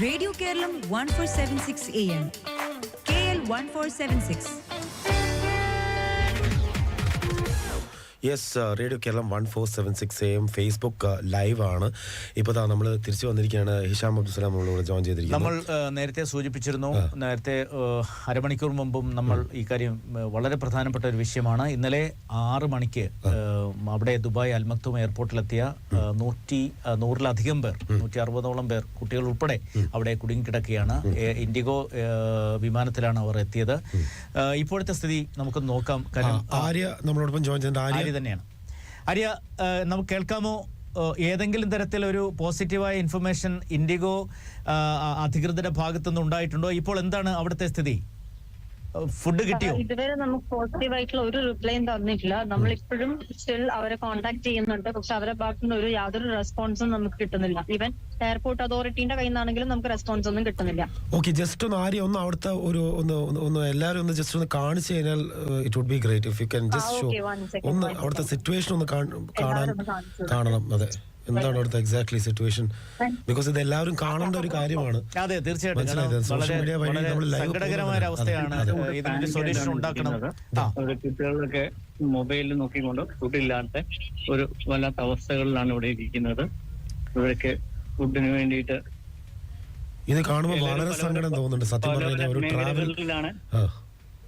Radio Kerala 1476 AM. KL 1476. Yes radio Keralam one four seven six A M Facebook live ആണ്. ഇപ്പോൾ നമ്മൾ തിരിച്ചു വന്നിരിക്കുകയാണ്. ഹിഷാം അബ്ദുസ്ലാം നമ്മളോട് ജോയിൻ ചെയ്തിരിക്കുന്നത് നമ്മൾ നേരത്തെ സൂചിപ്പിച്ചിരുന്നു. നേരത്തെ അരമണിക്കൂർ മുമ്പും നമ്മൾ ഈ കാര്യം വളരെ പ്രധാനപ്പെട്ട ഒരു വിഷയമാണ്. ഇന്നലെ ആറ് മണിക്ക് അവിടെ ദുബായ് അൽമക്തും എയർപോർട്ടിലെത്തിയ നൂറ്റി നൂറിലധികം പേർ നൂറ്റി അറുപതോളം പേർ കുട്ടികൾ ഉൾപ്പെടെ അവിടെ കുടുങ്ങിക്കിടക്കുകയാണ്. ഇൻഡിഗോ വിമാനത്തിലാണ് അവർ എത്തിയത്. ഇപ്പോഴത്തെ സ്ഥിതി നമുക്ക് നോക്കാം. കാര്യം കാരണം ആര്യ നമ്മളോടൊപ്പം ജോയിൻ ചെയ്തിട്ടുണ്ട്. ആര്യ തന്നെയാണ്. ആര്യ നമുക്ക് കേൾക്കാമോ? ഏതെങ്കിലും തരത്തിലൊരു പോസിറ്റീവായ ഇൻഫർമേഷൻ ഇൻഡിഗോ അധികൃതരുടെ ഭാഗത്തുനിന്ന് ഉണ്ടായിട്ടുണ്ടോ? ഇപ്പോൾ എന്താണ് അവിടുത്തെ സ്ഥിതി? ഫുഡ് കിട്ടിയോ? ഇതുവരെ നമുക്ക് പോസിറ്റീവ് ആയിട്ടുള്ള ഒരു റിപ്ലൈയും തന്നിട്ടില്ല. നമ്മൾ ഇപ്പോഴും സ്റ്റിൽ അവരെ കോൺടാക്ട് ചെയ്യുന്നുണ്ട്. പക്ഷെ അവരെ ഭാഗത്തുനിന്ന് ഒരു യാതൊരു റെസ്പോൺസും നമുക്ക് കിട്ടുന്നില്ല. ഈവൻ എയർപോർട്ട് അതോറിറ്റിന്റെ കയ്യിൽ നിന്നാണെങ്കിലും നമുക്ക് റെസ്പോൺസ് ഒന്നും കിട്ടുന്നില്ല. ഓക്കെ ജസ്റ്റ് ഒന്ന് ആര്യ ഒന്ന് അവിടുത്തെ ഒരു ഒന്ന് ഒന്ന് എല്ലാവരും ഒന്ന് ജസ്റ്റ് ഒന്ന് കാണിച്ചു കഴിഞ്ഞാൽ it would be great if you can just show ഒന്ന് അവിടുത്തെ സിറ്റുവേഷൻ ഒന്ന് കാണ്- കാണാൻ. കാണണം അതെ. എന്താണ് അവിടുത്തെ എക്സാക്ട്ലി സിറ്റുവേഷൻ ബിക്കോസ് ഇത് എല്ലാവരും കാണേണ്ട ഒരു കാര്യമാണ്. അതെ തീർച്ചയായിട്ടും. വഴി നമ്മൾ സങ്കടകരമായ ഒരു അവസ്ഥയാണ് സൊല്യൂഷൻ ഉണ്ടാക്കണം. കുട്ടികളൊക്കെ മൊബൈലിൽ നോക്കിക്കൊണ്ട് ഫുഡില്ലാത്ത ഒരു വല്ലാത്ത അവസ്ഥകളിലാണ് ഇവിടെ ഇരിക്കുന്നത്. ഇവരൊക്കെ ഫുഡിന് വേണ്ടിയിട്ട് ഇത് കാണുമ്പോൾ വളരെ സങ്കടം തോന്നുന്നുണ്ട്. സത്യം പറഞ്ഞാൽ ഒരു പല ട്രാവൽ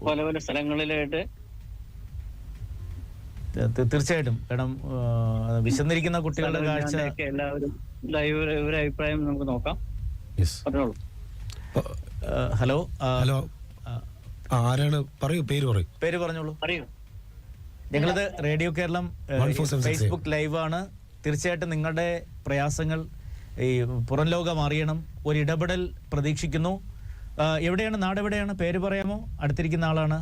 പല പല സ്ഥലങ്ങളിലായിട്ട് തീർച്ചയായിട്ടും. കാരണം വിശന്നിരിക്കുന്ന കുട്ടികളുടെ കാഴ്ച എല്ലാവരും ലൈവ് ഒരു അഭിപ്രായം നമുക്ക് നോക്കാം. Yes hello hello. ആരാണ്? പറയൂ പേര് പറയൂ. പേര് പറഞ്ഞോളൂ. പറയൂ. ഞങ്ങളത് റേഡിയോ കേരളം ഏഹ്, 1476. ഫേസ്ബുക്ക് ലൈവാണ്. തീർച്ചയായിട്ടും നിങ്ങളുടെ പ്രയാസങ്ങൾ ഈ പുറം ലോകം അറിയണം. ഒരു ഇടപെടൽ പ്രതീക്ഷിക്കുന്നു എവിടെയാണ് നാട് എവിടെയാണ്? പേര് പറയാമോ? അടുത്തിരിക്കുന്ന ആളാണ്.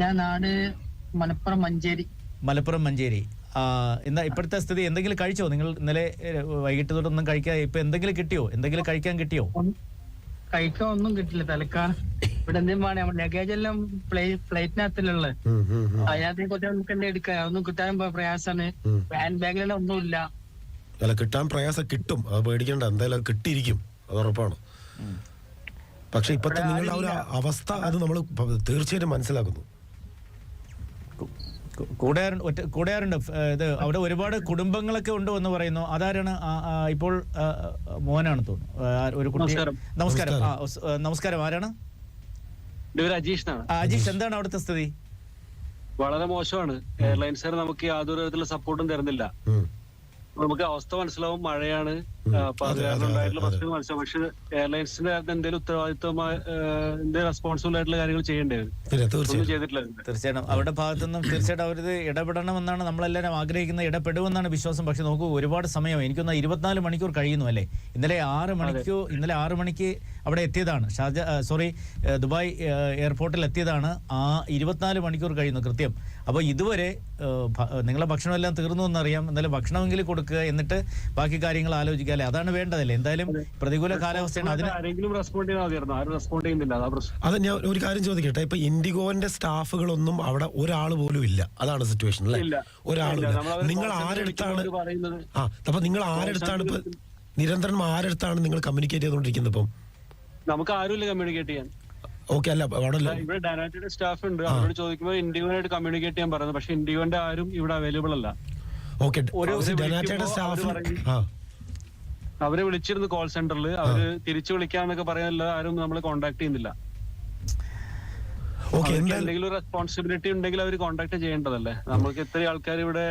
ഞാൻ നാട് മലപ്പുറം മഞ്ചേരി. മലപ്പുറം മഞ്ചേരി. എന്താ ഇപ്പോഴത്തെ സ്ഥിതി എന്തെങ്കിലും കഴിച്ചോ? നിങ്ങൾ ഇന്നലെ വൈകിട്ട് തൊട്ടൊന്നും കഴിക്കാൻ ഇപ്പൊ എന്തെങ്കിലും കിട്ടിയോ? എന്തെങ്കിലും കഴിക്കാൻ കിട്ടിയോ? കഴിക്കാൻ ഒന്നും കിട്ടില്ല തലക്കാൻ ഇവിടെ എന്തെങ്കിലും വേണേ ലഗേജ് എല്ലാം ഫ്ലൈറ്റിനകത്തിലുള്ള. അതിനകത്ത് കുറച്ച് നമുക്ക് എന്താ എടുക്കാം. അതൊന്നും കിട്ടാൻ പ്രയാസാണ്. ഹാൻഡ് ബാഗിലെല്ലാം ഒന്നുമില്ല. അല്ല കിട്ടാൻ പ്രയാസം കിട്ടും. അത് പേടിക്കണ്ട. എന്തായാലും അത് കിട്ടിയിരിക്കും. അത് ഉറപ്പാണ്. പക്ഷെ ഇപ്പത്തെ നിങ്ങളുടെ ഒരു അവസ്ഥ അത് നമ്മൾ തീർച്ചയായിട്ടും മനസ്സിലാക്കുന്നു. കൂടെയാരുണ്ട് ഒറ്റ കൂടെയാരുണ്ട്. ഇത് അവിടെ ഒരുപാട് കുടുംബങ്ങളൊക്കെ ഉണ്ട് എന്ന് പറയുന്നു. അതാരാണ്? ഇപ്പോൾ മോഹനാണ് മോനാണ് തോന്നുന്നു. ഒരു കുട്ടി നമസ്കാരം. നമസ്കാരം. ആരാണ്? അജീഷ് എന്താണ് അവിടുത്തെ സ്ഥിതി? വളരെ മോശമാണ്. എയർലൈൻസുകാർ നമുക്ക് യാതൊരു വിധത്തിലുള്ള സപ്പോർട്ടും തരുന്നില്ല. നമുക്ക് അവസ്ഥ മനസ്സിലാവും. മഴയാണ്. അപ്പൊ അത് കാരണം ഉണ്ടായിട്ടുള്ള അതെ, മനസ്സിലാവും പക്ഷെ എയർലൈൻസിന്റെ ഭാഗത്ത് എന്തെങ്കിലും ഉത്തരവാദിത്വമായ റെസ്പോൺസിബിൾ ആയിട്ടുള്ള കാര്യങ്ങൾ ചെയ്യേണ്ടത് ഒന്നും ചെയ്തിട്ടില്ല. തീർച്ചയായിട്ടും. അവരുടെ ഭാഗത്തുനിന്നും തീർച്ചയായിട്ടും അവരിത് ഇടപെടണമെന്നാണ് നമ്മളെല്ലാവരും ആഗ്രഹിക്കുന്നത്. ഇടപെടുമെന്നാണ് വിശ്വാസം. പക്ഷെ നോക്കൂ ഒരുപാട് സമയം. എനിക്കൊന്ന് ഇരുപത്തിനാല് മണിക്കൂർ കഴിയുന്നു അല്ലേ? ഇന്നലെ ആറ് മണിക്ക് ഇന്നലെ ആറ് മണിക്ക് അവിടെ എത്തിയതാണ്. ഷാജ സോറി ദുബായ് എയർപോർട്ടിൽ എത്തിയതാണ്. ആ ഇരുപത്തിനാല് മണിക്കൂർ കഴിയുന്നു കൃത്യം. അപ്പോൾ ഇതുവരെ നിങ്ങളെ ഭക്ഷണം എല്ലാം ഭക്ഷണമെല്ലാം തീർന്നു എന്നറിയാം. എന്നാലും ഭക്ഷണമെങ്കിലും കൊടുക്കുക എന്നിട്ട് ബാക്കി കാര്യങ്ങൾ ആലോചിക്കാല്ലേ അതാണ് വേണ്ടതല്ലേ? എന്തായാലും പ്രതികൂല കാലാവസ്ഥയാണ്. അതിന് ആരെങ്കിലും റെസ്പോണ്ട് ചെയ്താൽ ആരും റെസ്പോണ്ട് ചെയ്യുന്നില്ല. അതാ പ്രശ്നം. അത് ഞാൻ ഒരു കാര്യം ചോദിക്കട്ടെ? ഇപ്പൊ ഇൻഡിഗോന്റെ സ്റ്റാഫുകളൊന്നും അവിടെ ഒരാൾ പോലും ഇല്ല. അതാണ് സിറ്റുവേഷൻ അല്ലേ? ഒരാൾ ഇല്ല. ഇല്ല. നിങ്ങൾ ആരെടുത്താണ് പറയുന്നത്? ആ അപ്പൊ നിങ്ങൾ ആരെടുത്താണ് ഇപ്പൊ നിരന്തരം ആരെടുത്താണ് നിങ്ങൾ കമ്മ്യൂണിക്കേറ്റ് ചെയ്തുകൊണ്ടിരിക്കുന്നത് ഇപ്പം? നമുക്ക് ആരുമില്ല കമ്മ്യൂണിക്കേറ്റ് ചെയ്യാൻ. ഓക്കെ അല്ല അവിടെ ഇവിടെ ഡയനാറ്റയുടെ സ്റ്റാഫ് ഉണ്ട്. അവരോട് ചോദിക്കുമ്പോൾ ഇൻഡിഗോനായിട്ട് കമ്മ്യൂണിക്കേറ്റ് ചെയ്യാൻ പറയുന്നത് പക്ഷെ ഇൻഡിഗോന്റെ ആരും ഇവിടെ അവൈലബിൾ അല്ല. ഓക്കെ സ്റ്റാഫ് അവരെ വിളിച്ചിരുന്നു കോൾ സെന്ററിൽ അവർ തിരിച്ചു വിളിക്കാന്നൊക്കെ പറയാനല്ല ആരും നമ്മൾ കോണ്ടാക്ട് ചെയ്യുന്നില്ല. എന്തെങ്കിലും റെസ്പോൺസിബിലിറ്റി ഉണ്ടെങ്കിൽ അവർ കോണ്ടാക്ട് ചെയ്യേണ്ടതല്ലേ? നമ്മൾക്ക് ഇത്രയും ആൾക്കാർ ഇവിടെ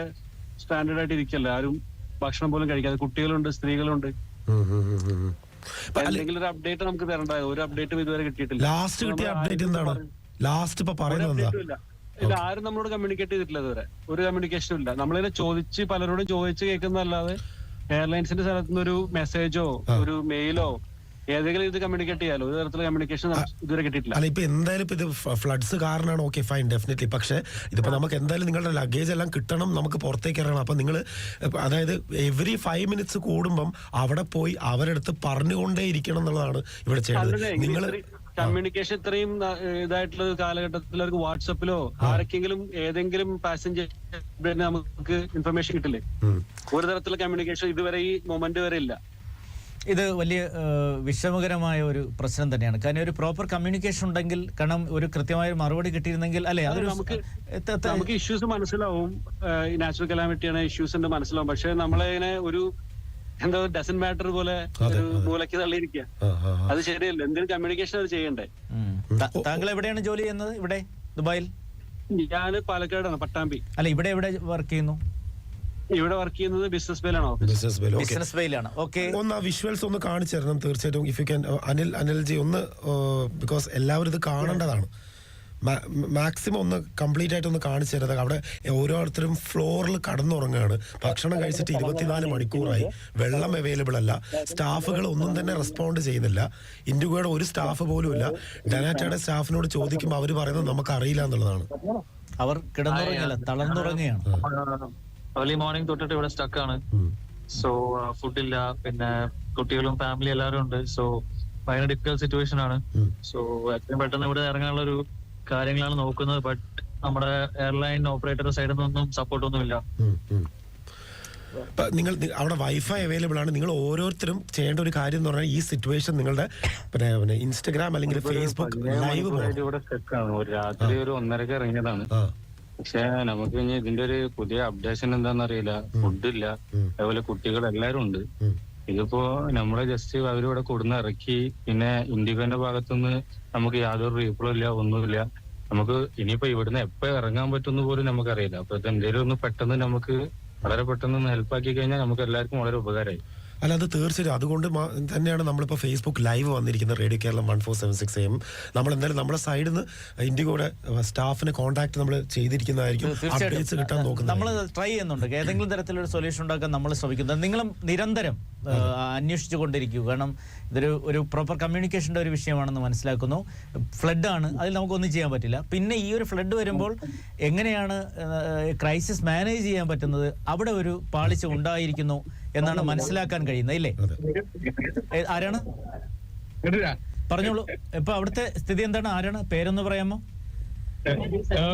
സ്റ്റാൻഡേർഡ് ആയിട്ട് ഇരിക്കല്ലേ? ആരും ഭക്ഷണം പോലും കഴിക്കാതെ കുട്ടികളുണ്ട് സ്ത്രീകളുണ്ട്. എന്തെങ്കിലും ഒരു അപ്ഡേറ്റ് നമുക്ക് തരണ്ടായത് ഒരു അപ്ഡേറ്റും ഇതുവരെ കിട്ടിയിട്ടില്ല. ലാസ്റ്റ് കിട്ടിയ അപ്ഡേറ്റ് എന്താണ്? ലാസ്റ്റ് ഇപ്പൊ പറയുന്നത് എന്താ? ഇല്ല. ആരും നമ്മളോട് കമ്മ്യൂണിക്കേറ്റ് ചെയ്തിട്ടില്ല ഇതുവരെ. ഒരു കമ്മ്യൂണിക്കേഷനും ഇല്ല. നമ്മളിങ്ങനെ ചോദിച്ച് പലരോടും ചോദിച്ച് കേൾക്കുന്നതല്ലാതെ എയർലൈൻസിന്റെ സ്ഥലത്ത് നിന്ന് ഒരു മെസ്സേജോ ഒരു മെയിലോ ഏതെങ്കിലും ഇത് കമ്മ്യൂണിക്കേറ്റ് ചെയ്യാലോ? ഒരു തരത്തിലുള്ള കമ്മ്യൂണിക്കേഷൻ ഇതുവരെ കിട്ടിയിട്ടില്ല. അല്ല ഇപ്പൊ എന്തായാലും ഇപ്പൊ ഇത് ഫ്ലഡ്സ് കാരണമാണ് ഓക്കെ ഫൈൻ ഡെഫിനറ്റ്ലി പക്ഷേ ഇതിപ്പോ നമുക്ക് എന്തായാലും നിങ്ങളുടെ ലഗേജ് എല്ലാം കിട്ടണം നമുക്ക് പുറത്തേക്ക് ഇറങ്ങണം. അപ്പൊ നിങ്ങൾ അതായത് എവറി ഫൈവ് മിനിറ്റ്സ് കൂടുമ്പം അവിടെ പോയി അവരെടുത്ത് പറഞ്ഞുകൊണ്ടേ ഇരിക്കണം എന്നുള്ളതാണ് ഇവിടെ ചെയ്യുന്നത് നിങ്ങൾ കമ്മ്യൂണിക്കേഷൻ ഇത്രയും ഇതായിട്ടുള്ള കാലഘട്ടത്തിൽ അവർക്ക് വാട്സപ്പിലോ ആരൊക്കെങ്കിലും ഏതെങ്കിലും പാസഞ്ചർ നമുക്ക് ഇൻഫർമേഷൻ കിട്ടില്ലേ? ഒരു തരത്തിലുള്ള കമ്മ്യൂണിക്കേഷൻ ഇതുവരെ ഈ മൊമെന്റ് വരെ ഇല്ല. ഇത് വലിയ വിഷമകരമായ ഒരു പ്രശ്നം തന്നെയാണ്. കാരണം ഒരു പ്രോപ്പർ കമ്മ്യൂണിക്കേഷൻ ഉണ്ടെങ്കിൽ കാരണം ഒരു കൃത്യമായ മറുപടി കിട്ടിയിരുന്നെങ്കിൽ അല്ലെ? അതൊരു നമുക്ക് ഇഷ്യൂസ് മനസ്സിലാവും. നാച്ചുറൽ കലാമിറ്റിയാണ് ഇഷ്യൂസ് ഉണ്ട് മനസ്സിലാവും. പക്ഷെ നമ്മളതിനെ ഒരു എന്താ ഡസൻ മാറ്റർ പോലെ ഒരു മൂലയ്ക്ക് തള്ളിയിരിക്കുക. അത് ശരിയല്ല. എന്തെങ്കിലും കമ്മ്യൂണിക്കേഷൻ അത് ചെയ്യണ്ടേ? താങ്കൾ എവിടെയാണ് ജോലി ചെയ്യുന്നത് ഇവിടെ ദുബായിൽ? ഞാൻ പാലക്കാടാണ് പട്ടാമ്പി. അല്ല ഇവിടെ എവിടെ വർക്ക് ചെയ്യുന്നു? ഇവിടെ വർക്ക് ചെയ്യുന്നത് ബിസിനസ് ബെയിലാണോ ബിസിനസ് ബെയിൽ ഓക്കെ ബിസിനസ് വെയിലാണ് ഓക്കെ ഒന്ന് ആ വിഷ്വൽസ് ഒന്ന് കാണിച്ചു തരണം തീർച്ചയായിട്ടും if you can Anil Anil ji ഒന്ന് ബിക്കോസ് എല്ലാവരും ഇത് കാണേണ്ടതാണ്. മാക്സിമം ഒന്ന് കംപ്ലീറ്റ് ആയിട്ട് ഒന്ന് കാണിച്ചു തരുന്നത് അവിടെ ഓരോരുത്തരും ഫ്ലോറിൽ കടന്നുറങ്ങുകയാണ്. ഭക്ഷണം കഴിച്ചിട്ട് ഇരുപത്തിനാല് മണിക്കൂറായി. വെള്ളം അവൈലബിൾ അല്ല. സ്റ്റാഫുകൾ ഒന്നും തന്നെ റെസ്പോണ്ട് ചെയ്യുന്നില്ല. ഇൻഡിഗോയുടെ ഒരു സ്റ്റാഫ് പോലും ഇല്ല. ഡനാറ്റയുടെ സ്റ്റാഫിനോട് ചോദിക്കുമ്പോൾ അവർ പറയുന്നത് നമുക്ക് അറിയില്ല എന്നുള്ളതാണ്. അവർ കിടന്നുറങ്ങിയല്ല തളർന്നുറങ്ങുകയാണ്. ഏർലി മോർണിംഗ് തൊട്ടിട്ട് ഇവിടെ സ്റ്റക്ക് ആണ്. സോ ഫുഡില്ല പിന്നെ കുട്ടികളും ഫാമിലി എല്ലാവരും ഉണ്ട്. സോ ഭയങ്കര ഡിഫിക്കൽ സിറ്റുവേഷൻ ആണ്. സോ എത്രയും പെട്ടെന്ന് ഇവിടെ ഇറങ്ങാനുള്ള ഒരു കാര്യങ്ങളാണ് നോക്കുന്നത്. ബട്ട് നമ്മുടെ എയർലൈൻ ഓപ്പറേറ്റർ സൈഡിൽ നിന്നൊന്നും സപ്പോർട്ട് ഒന്നുമില്ല ഉം, ഉം. നിങ്ങൾ അവിടെ വൈഫൈ അവൈലബിൾ ആണ്. നിങ്ങൾ ഓരോരുത്തരും ചെയ്യേണ്ട ഒരു കാര്യം എന്ന് പറഞ്ഞാൽ ഈ സിറ്റുവേഷൻ നിങ്ങളുടെ പിന്നെ പിന്നെ ഇൻസ്റ്റഗ്രാം അല്ലെങ്കിൽ ഫേസ്ബുക്ക് ലൈവ് ഇവിടെ ഒരു രാത്രി ഒരു ഒന്നരക്ക് ഇറങ്ങിയതാണ്. പക്ഷെ നമുക്ക് ഇനി ഇതിന്റെ ഒരു പുതിയ അപ്ഡേഷൻ എന്താണെന്ന് അറിയില്ല ഫുഡ് ഇല്ല. അതുപോലെ കുട്ടികൾ എല്ലാരും ഉണ്ട്. ഇതിപ്പോ നമ്മളെ ജസ്റ്റ് അവരിവിടെ കൊടുന്ന് ഇറക്കി. പിന്നെ ഇൻഡിഗോന്റെ ഭാഗത്തുനിന്ന് നമുക്ക് യാതൊരു റീപ്ലോ ഇല്ല ഒന്നുമില്ല നമുക്ക് ഇനിയിപ്പോ ഇവിടുന്ന് എപ്പോ ഇറങ്ങാൻ പറ്റുമെന്ന് പോലും നമുക്കറിയില്ല. അപ്പൊ ഇത് എന്തെങ്കിലും ഒന്ന് പെട്ടെന്ന് നമുക്ക് വളരെ പെട്ടെന്ന് ഒന്ന് ഹെൽപ്പ് ആക്കി കഴിഞ്ഞാൽ നമുക്ക് എല്ലാവർക്കും വളരെ ഉപകാരമായി. അല്ല അത് തീർച്ചയായും അതുകൊണ്ട് തന്നെയാണ് നമ്മളിപ്പോൾ ഫേസ്ബുക്ക് ലൈവ് വന്നിരിക്കുന്നത് radio Keralam one four seven six M നമ്മൾ എന്തായാലും നമ്മുടെ സൈഡിൽ നിന്ന് ഇൻഡിഗോയുടെ സ്റ്റാഫിനെ കോൺടാക്ട് നമ്മൾ ചെയ്തിരിക്കുന്നതായിരിക്കും. അപ്ഡേറ്റ്സ് കിട്ടാൻ നോക്കുന്നത് നമ്മൾ ട്രൈ ചെയ്യുന്നുണ്ട്. ഏതെങ്കിലും തരത്തിലൊരു സൊല്യൂഷൻ ഉണ്ടാക്കാൻ നമ്മൾ ശ്രമിക്കുന്നത് നിങ്ങളും നിരന്തരം അന്വേഷിച്ചു കൊണ്ടിരിക്കുക കാരണം ഇതൊരു ഒരു പ്രോപ്പർ കമ്മ്യൂണിക്കേഷന്റെ ഒരു വിഷയമാണെന്ന് മനസ്സിലാക്കുന്നു. ഫ്ലഡാണ് അതിൽ നമുക്കൊന്നും ചെയ്യാൻ പറ്റില്ല. പിന്നെ ഈ ഒരു ഫ്ലഡ് വരുമ്പോൾ എങ്ങനെയാണ് ക്രൈസിസ് മാനേജ് ചെയ്യാൻ പറ്റുന്നത്? അവിടെ ഒരു പാളിച്ച ഉണ്ടായിരിക്കുന്നു എന്നാണ് മനസ്സിലാക്കാൻ കഴിയുന്നത് ഇല്ലേ? ആരാണ്? പറഞ്ഞോളൂ. ഇപ്പൊ അവിടുത്തെ സ്ഥിതി എന്താണ്? ആരാണ്? പേരൊന്ന് പറയാമോ?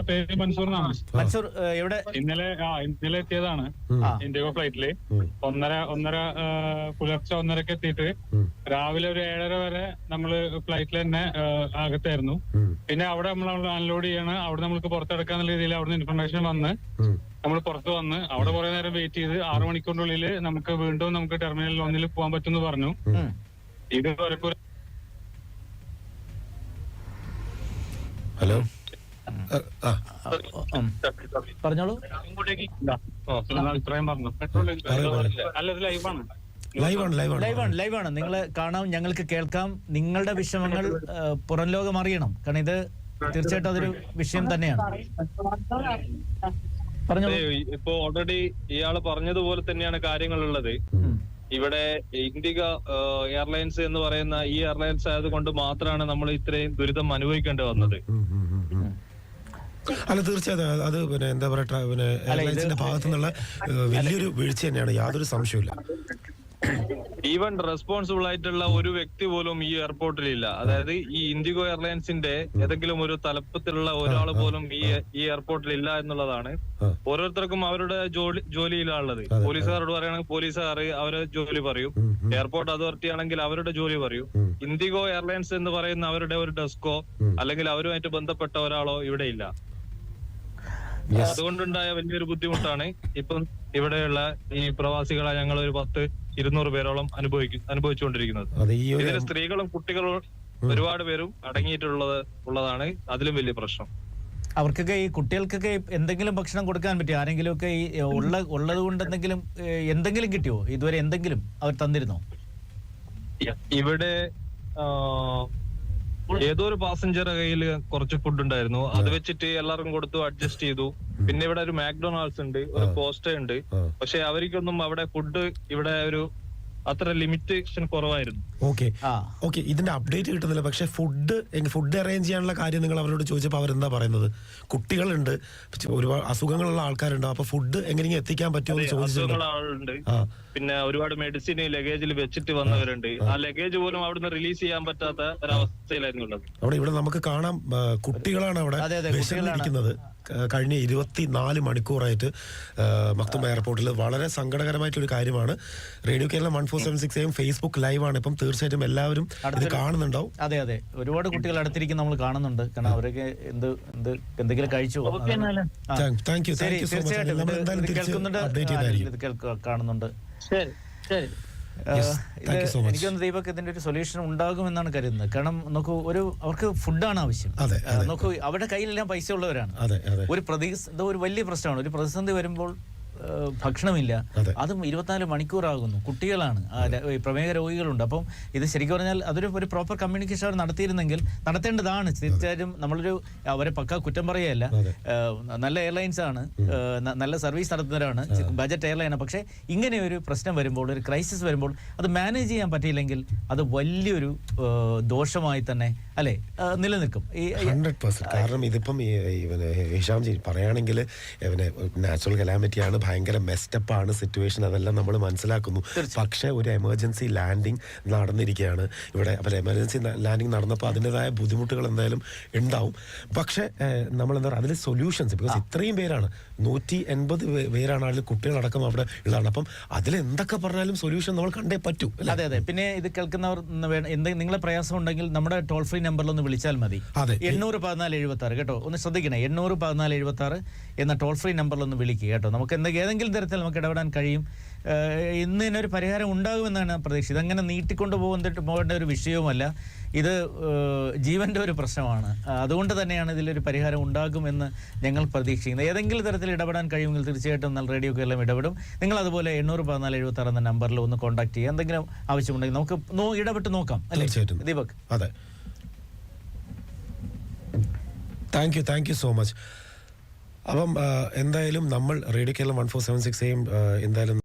പേര് മൻസൂർ എന്നാണ്. മൻസൂർ എവിടെ? ഇന്നലെ ആ ഇന്നലെ എത്തിയതാണ് ഇൻഡിഗോ ഫ്ലൈറ്റിൽ. ഒന്നര ഒന്നര പുലർച്ചെ ഒന്നരക്ക് എത്തിയിട്ട് രാവിലെ ഒരു ഏഴര വരെ നമ്മൾ ഫ്ലൈറ്റിൽ തന്നെ അകത്തായിരുന്നു. പിന്നെ അവിടെ നമ്മൾ അൺലോഡ് ചെയ്യണം. അവിടെ നമ്മൾക്ക് പുറത്തെടുക്കാന്നുള്ള രീതിയിൽ അവിടുന്ന് ഇൻഫർമേഷൻ വന്ന് നമ്മൾ പുറത്ത് വന്ന് അവിടെ കുറെ നേരം വെയിറ്റ് ചെയ്ത് ആറു മണിക്കൂറിനുള്ളിൽ നമുക്ക് വീണ്ടും നമുക്ക് ടെർമിനൽ ഒന്നിൽ പോകാൻ പറ്റുമെന്ന് പറഞ്ഞു. ഇത് ഹലോ. പറഞ്ഞോളൂ. ഇത്രയും പറഞ്ഞു. പറയൂ, പറയൂ. അല്ല ലൈവാണ്. ലൈവാണ് ലൈവാണ്. നിങ്ങൾ കാണാം ഞങ്ങൾക്ക് കേൾക്കാം. നിങ്ങളുടെ വിഷമങ്ങൾ പുറം ലോകം അറിയണം. കാരണം ഇത് തീർച്ചയായിട്ടും അതൊരു വിഷയം തന്നെയാണ്. പറഞ്ഞോളൂ. ഇപ്പൊ ഓൾറെഡി ഇയാൾ പറഞ്ഞതുപോലെ തന്നെയാണ് കാര്യങ്ങളുള്ളത്. ഇവിടെ ഇന്ത്യ എയർലൈൻസ് എന്ന് പറയുന്ന ഈ എയർലൈൻസ് ആയതുകൊണ്ട് മാത്രമാണ് നമ്മൾ ഇത്രയും ദുരിതം അനുഭവിക്കേണ്ടി വന്നത്. അല്ല തീർച്ചയായിട്ടും. അത് പിന്നെ എന്താ പറയാ പിന്നെ എയർലൈൻസിന്റെ ഭാഗത്തു നിന്നുള്ള വലിയൊരു വീഴ്ച തന്നെയാണ് യാതൊരു സംശയമില്ല ഈവൻ റെസ്പോൺസിബിൾ ആയിട്ടുള്ള ഒരു വ്യക്തി പോലും ഈ എയർപോർട്ടിൽ ഇല്ല അതായത് ഈ ഇൻഡിഗോ എയർലൈൻസിന്റെ ഏതെങ്കിലും ഒരു തലപ്പത്തിലുള്ള ഒരാൾ പോലും ഈ ഈ എയർപോർട്ടിൽ ഇല്ല എന്നുള്ളതാണ്. ഓരോരുത്തർക്കും അവരുടെ ജോലി ജോലിയിലാണുള്ളത്. പോലീസുകാരോട് പറയുകയാണെങ്കിൽ പോലീസുകാർ അവരെ ജോലി പറയും. എയർപോർട്ട് അതോറിറ്റി ആണെങ്കിൽ അവരുടെ ജോലി പറയും. ഇൻഡിഗോ എയർലൈൻസ് എന്ന് പറയുന്ന അവരുടെ ഒരു ഡെസ്കോ അല്ലെങ്കിൽ അവരുമായിട്ട് ബന്ധപ്പെട്ട ഒരാളോ ഇവിടെ ഇല്ല. അതുകൊണ്ടുണ്ടായ വലിയൊരു ബുദ്ധിമുട്ടാണ്. ഇപ്പം ഇവിടെയുള്ള ഈ പ്രവാസികളെ ഞങ്ങൾ ഒരു പത്ത് ഇരുന്നൂറ് പേരോളം അനുഭവിക്കും അനുഭവിച്ചുകൊണ്ടിരിക്കുന്നത്. ഇതിൽ സ്ത്രീകളും കുട്ടികളും ഒരുപാട് പേരും അടങ്ങിയിട്ടുള്ളത് ഉള്ളതാണ് അതിലും വലിയ പ്രശ്നം. അവർക്കൊക്കെ ഈ കുട്ടികൾക്കൊക്കെ എന്തെങ്കിലും ഭക്ഷണം കൊടുക്കാൻ പറ്റിയോ? ആരെങ്കിലും ഒക്കെ ഈ ഉള്ള ഉള്ളത് കൊണ്ട് എന്തെങ്കിലും എന്തെങ്കിലും കിട്ടിയോ? ഇതുവരെ എന്തെങ്കിലും അവർ തന്നിരുന്നോ? ഇവിടെ ഏതോ ഒരു പാസഞ്ചറുടെ കയ്യിൽ കുറച്ച് ഫുഡ് ഉണ്ടായിരുന്നു. അത് വെച്ചിട്ട് എല്ലാവർക്കും കൊടുത്തു അഡ്ജസ്റ്റ് ചെയ്തു. പിന്നെ ഇവിടെ ഒരു മാക്ഡൊണാൾഡ്സ് ഉണ്ട് ഒരു പോസ്റ്റേ ഉണ്ട്. പക്ഷെ അവർക്കൊന്നും അവിടെ ഫുഡ് ഇവിടെ ഒരു അത്ര ലിമിറ്റേഷൻ കുറവായിരുന്നു. ഓക്കെ ഓക്കെ ഇതിന്റെ അപ്ഡേറ്റ് കിട്ടുന്നില്ല. പക്ഷെ ഫുഡ് ഫുഡ് അറേഞ്ച് ചെയ്യാനുള്ള കാര്യം നിങ്ങൾ അവരോട് ചോദിച്ചപ്പോൾ അവരെന്താ പറയുന്നത്? കുട്ടികളുണ്ട്. ഒരുപാട് അസുഖങ്ങളുള്ള ആൾക്കാരുണ്ട് അപ്പൊ ഫുഡ് എങ്ങനെയെങ്കിലും എത്തിക്കാൻ പറ്റുമോ എന്ന് ചോദിച്ചിട്ടുണ്ടോ. പിന്നെ ഒരുപാട് മെഡിസിൻ ലഗേജിൽ വെച്ചിട്ട് വന്നവരുണ്ട്. ആ. ലഗേജ് പോലും അവിടുന്ന് റിലീസ് ചെയ്യാൻ പറ്റാത്ത ഒരവസ്ഥയിലായിരുന്നു ഉള്ളത്. അവിടെ ഇവിടെ നമുക്ക് കാണാം കുട്ടികളാണ് അവിടെ അതെ, അതെ, വിശന്നിരിക്കുന്നത്. കഴിഞ്ഞ ഇരുപത്തിനാല് മണിക്കൂറായിട്ട് മക്തും എയർപോർട്ടിൽ. വളരെ സങ്കടകരമായിട്ടൊരു കാര്യമാണ്. Radio Kerala one four seven six M Facebook ലൈവാണ്. ഇപ്പം തീർച്ചയായിട്ടും എല്ലാവരും ഇത് കാണുന്നുണ്ടോ കാണുന്നുണ്ടാവും. അതെ അതെ. ഒരുപാട് കുട്ടികൾ അടുത്തിരിക്കും നമ്മൾ കാണുന്നുണ്ട്. കാരണം അവരൊക്കെ എന്ത് എന്ത് എന്തെങ്കിലും കഴിച്ചു കേൾക്കുന്നുണ്ട്. കാണുന്നുണ്ട്. ശരി ശരി. Yes, ഇത് thank you so much. എനിക്ക് തോന്നുന്നു ദീപക് ഇതിന്റെ ഒരു സൊല്യൂഷൻ ഉണ്ടാകുമെന്നാണ് കരുതുന്നത്. കാരണം നോക്കൂ ഒരു അവർക്ക് ഫുഡാണ് ആവശ്യം. നോക്കൂ അവരുടെ കയ്യിലെല്ലാം പൈസ ഉള്ളവരാണ് ഒരു പ്രതി ഇത് ഒരു വലിയ പ്രശ്നമാണ്. ഒരു പ്രതിസന്ധി വരുമ്പോൾ ഭക്ഷണമില്ല. അതും. ഇരുപത്തിനാല് മണിക്കൂറാകുന്നു. കുട്ടികളാണ്. പ്രമേഹ രോഗികളുണ്ട്. അപ്പം ഇത് ശരിക്കും പറഞ്ഞാൽ അതൊരു ഒരു പ്രോപ്പർ കമ്മ്യൂണിക്കേഷൻ അവർ നടത്തിയിരുന്നെങ്കിൽ നടത്തേണ്ടതാണ്. തീർച്ചയായും നമ്മളൊരു അവരെ പക്ക കുറ്റം പറയുകയല്ല. നല്ല എയർലൈൻസ് ആണ്. നല്ല സർവീസ് നടത്തുന്നവരാണ്. ബജറ്റ് ആണ്. പക്ഷേ ഇങ്ങനെ ഒരു പ്രശ്നം വരുമ്പോൾ ഒരു ക്രൈസിസ് വരുമ്പോൾ അത് മാനേജ് ചെയ്യാൻ പറ്റിയില്ലെങ്കിൽ അത് വലിയൊരു ദോഷമായി തന്നെ അല്ലെ? നിലനിൽക്കും. ഹൺഡ്രഡ് പെർസെന്റ് കാരണം ഇതിപ്പം ഹിഷാംജി പറയുകയാണെങ്കിൽ നാച്ചുറൽ കലാമിറ്റിയാണ് ഭയങ്കര മെസ്റ്റപ്പ് ആണ് സിറ്റുവേഷൻ അതെല്ലാം നമ്മൾ മനസ്സിലാക്കുന്നു. പക്ഷെ ഒരു എമർജൻസി ലാൻഡിങ് നടന്നിരിക്കുകയാണ്. ഇവിടെ അപ്പോൾ എമർജൻസി ലാൻഡിങ് നടന്നപ്പോൾ അതിന്റെതായ ബുദ്ധിമുട്ടുകൾ എന്തായാലും ഉണ്ടാവും. പക്ഷേ നമ്മൾ എന്താ പറയുക അതിൽ സൊല്യൂഷൻസ് ബിക്കോസ് ഇത്രയും പേരാണ്. നൂറ്റി എൺപത് പേരാണ് അതിൽ കുട്ടികളടക്കം അവിടെ ഉള്ളതാണ്. അപ്പം അതിൽ എന്തൊക്കെ പറഞ്ഞാലും സൊല്യൂഷൻ നമ്മൾ കണ്ടേ പറ്റൂ അതെ അതെ. പിന്നെ ഇത് കേൾക്കുന്നവർ നിങ്ങളെ പ്രയാസം ഉണ്ടെങ്കിൽ നമ്മുടെ ടോൾ ഫ്രീ നമ്പറിൽ ഒന്ന് വിളിച്ചാൽ മതി. അതെ. എണ്ണൂറ് പതിനാല് എഴുപത്തി ആറ് കേട്ടോ? ഒന്ന് ശ്രദ്ധിക്കണേ. എണ്ണൂറ് പതിനാല് എഴുപത്തി ആറ് എന്ന ടോൾ ഫ്രീ നമ്പറിൽ ഒന്ന് വിളിക്കുക കേട്ടോ. നമുക്ക് എന്തെങ്കിലും ഏതെങ്കിലും തരത്തിൽ നമുക്ക് ഇടപെടാൻ കഴിയും. ഇന്ന് ഒരു പരിഹാരം ഉണ്ടാകുമെന്നാണ് പ്രതീക്ഷ ഇതങ്ങനെ നീട്ടിക്കൊണ്ട് പോകുന്നിട്ട് പോകേണ്ട ഒരു വിഷയവുമല്ല ഇത് ജീവന്റെ ജീവന്റെ ഒരു പ്രശ്നമാണ്. അതുകൊണ്ട് തന്നെയാണ് ഇതിലൊരു പരിഹാരം ഉണ്ടാകുമെന്ന് ഞങ്ങൾ പ്രതീക്ഷിക്കുന്നത്. ഏതെങ്കിലും തരത്തിൽ ഇടപെടാൻ കഴിയുമെങ്കിൽ തീർച്ചയായിട്ടും നല്ല റേഡിയോ കേരളം ഇടപെടും. നിങ്ങൾ അതുപോലെ എണ്ണൂറ് പതിനാല് എഴുപത്തി ആറ് എന്ന നമ്പറിൽ ഒന്ന് കോൺടാക്ട് ചെയ്യുക. എന്തെങ്കിലും ആവശ്യമുണ്ടെങ്കിൽ നമുക്ക് ഇടപെട്ട് നോക്കാം. അല്ലേ? തീർച്ചയായിട്ടും. ദീപക്. അതെ. Thank you thank you so much അപ്പം എന്തായാലും നമ്മൾ radio Keralam one four seven six എയും എന്തായാലും